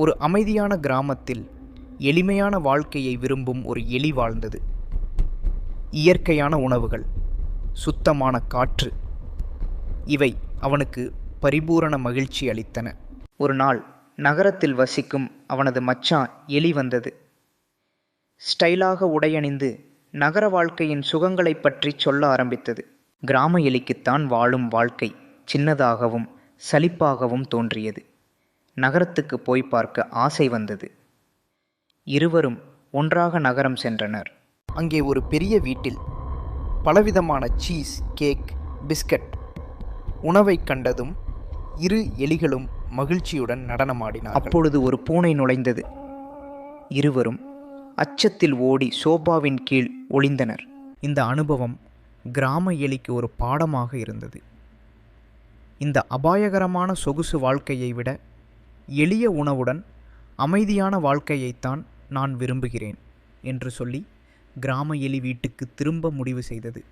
ஒரு அமைதியான கிராமத்தில் எளிமையான வாழ்க்கையை விரும்பும் ஒரு எலி வாழ்ந்தது. இயற்கையான உணவுகள் சுத்தமான காற்று இவை அவனுக்கு பரிபூரண மகிழ்ச்சி அளித்தன. ஒரு நாள் நகரத்தில் வசிக்கும் அவனது மச்சான் எலி வந்தது. ஸ்டைலாக உடையணிந்து நகர வாழ்க்கையின் சுகங்களைப் பற்றி சொல்ல ஆரம்பித்தது. கிராம எலிக்குத்தான் வாழும் வாழ்க்கை சின்னதாகவும் சலிப்பாகவும் தோன்றியது. நகரத்துக்கு போய் பார்க்க ஆசை வந்தது. இருவரும் ஒன்றாக நகரம் சென்றனர். அங்கே ஒரு பெரிய வீட்டில் பலவிதமான சீஸ் கேக் பிஸ்கட் உணவைக் கண்டதும் இரு எலிகளும் மகிழ்ச்சியுடன் நடனமாடினார் அப்பொழுது ஒரு பூனை நுழைந்தது. இருவரும் அச்சத்தில் ஓடி சோபாவின் கீழ் ஒளிந்தனர். இந்த அனுபவம் கிராம எலிக்கு ஒரு பாடமாக இருந்தது. இந்த அபாயகரமான சொகுசு வாழ்க்கையை விட எளிய உணவுடன் அமைதியான வாழ்க்கையைத்தான் நான் விரும்புகிறேன் என்று சொல்லி கிராம எலி வீட்டுக்கு திரும்ப முடிவு செய்தது.